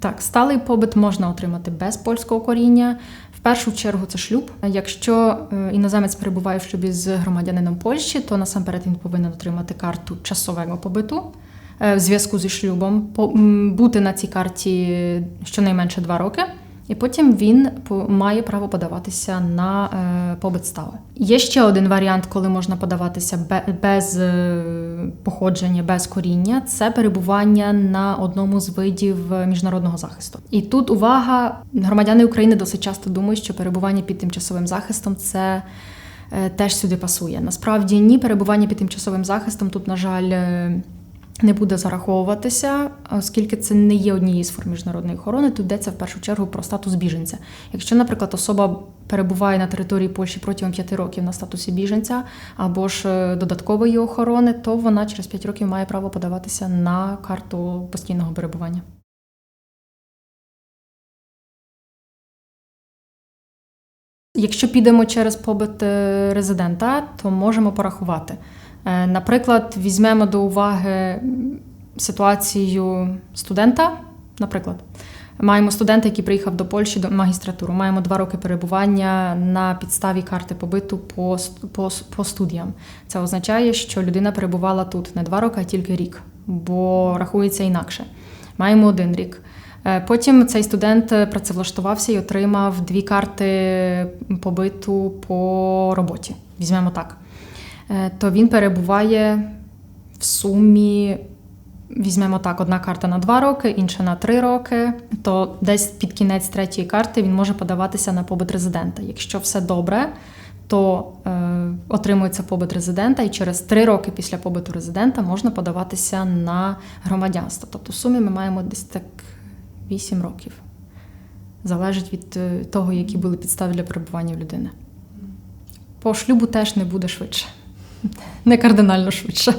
Так, сталий побит можна отримати без польського коріння. В першу чергу це шлюб. Якщо е, іноземець перебуває в шлюбі з громадянином Польщі, то насамперед він повинен отримати карту часового побиту е, в зв'язку зі шлюбом, бути на цій карті щонайменше два роки. І потім він має право подаватися на е, побит сталий. Є ще один варіант, коли можна подаватися бе- без е, походження, без коріння. Це перебування на одному з видів е, міжнародного захисту. І тут увага, громадяни України досить часто думають, що перебування під тимчасовим захистом це. Теж сюди пасує. Насправді ні, перебування під тимчасовим захистом тут, на жаль, не буде зараховуватися, оскільки це не є однією з форм міжнародної охорони. Тут йдеться в першу чергу про статус біженця. Якщо, наприклад, особа перебуває на території Польщі протягом 5 років на статусі біженця або ж е, додаткової охорони, то вона через 5 років має право подаватися на карту постійного перебування. Якщо підемо через побит е, резидента, то можемо порахувати. Е, Наприклад, візьмемо до уваги ситуацію студента. Наприклад, маємо студента, який приїхав до Польщі до магістратуру. Маємо два роки перебування на підставі карти побиту по, по, по студіям. Це означає, що людина перебувала тут не два роки, а тільки рік, бо рахується інакше. Маємо один рік. Е, Потім цей студент працевлаштувався і отримав дві карти побиту по роботі. Візьмемо так. Е, То він перебуває в сумі, візьмемо так, одна карта на два роки, інша на три роки. То десь під кінець третьої карти він може подаватися на побит резидента. Якщо все добре, то е, отримується побит резидента, і через три роки після побиту резидента можна подаватися на громадянство. Тобто в сумі ми маємо десь так 8 років. Залежить від е, того, які були підстави для перебування в людини. По шлюбу теж не буде швидше. Не кардинально швидше.